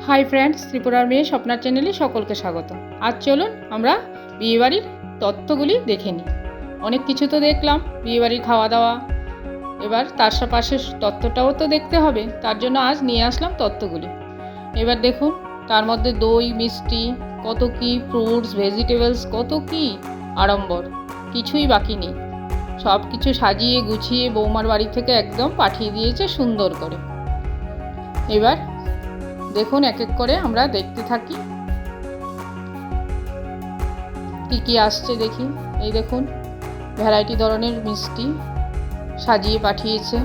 Hi friends, ত্রিপুরার মেয়ে স্বপ্নার চ্যানেলে সকলকে স্বাগত। আজ চলুন আমরা বিয়েবাড়ির তত্ত্বগুলি দেখে নিই। অনেক কিছু তো দেখলাম, বিয়েবাড়ির খাওয়া দাওয়া এবার তার সা- পাশে তত্ত্বটাও তো দেখতে হবে, তার জন্য আজ নিয়ে আসলাম তত্ত্বগুলি। এবার দেখুন, তার মধ্যে দই, মিষ্টি, কত কি ফ্রুটস ভেজিটেবলস কত কি আড়ম্বর, কিছুই বাকি নেই। সব কিছু সাজিয়ে গুছিয়ে বৌমার বাড়ি থেকে একদম পাঠিয়ে দিয়েছে সুন্দর করে। এবার দেখুন, এক এক করে আমরা দেখতে থাকি। কি কি আসছে দেখি। এই দেখুন, ভ্যারাইটি ধরনের মিষ্টি সাজিয়ে পাঠিয়েছে।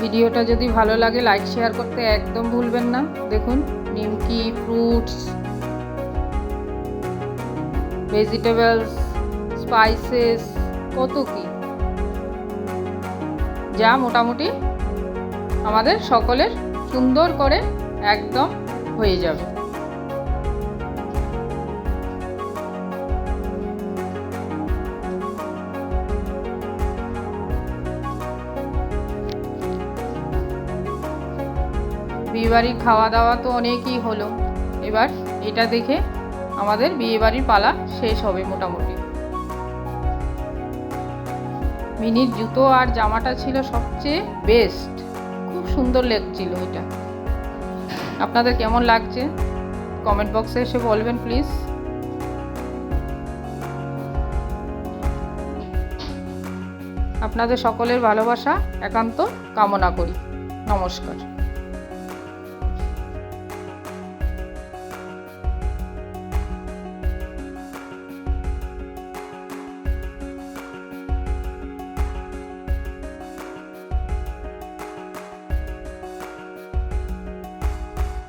ভিডিওটা যদি ভালো লাগে লাইক শেয়ার করতে একদম ভুলবেন না। দেখুন, নিমকি ফ্রুটস ভেজিটেবলস স্পাইসেস কত কি? যা মোটামুটি আমাদের সকলের সুন্দর করে একদম হয়ে যাবে। বিয়েবাড়ির খাওয়া দাওয়া তো অনেকই হলো। এবার এটা দেখে আমাদের বিয়েবাড়ির পালা শেষ হবে মোটামুটি। মিনির জুতো আর জামাটা ছিল সবচেয়ে বেস্ট খুব সুন্দর লাগছিল এটা। আপনাদের কেমন লাগছে? কমেন্ট বক্সে এসে বলবেন প্লিজ আপনাদের সকলের ভালোবাসা, একান্ত কামনা করি। নমস্কার।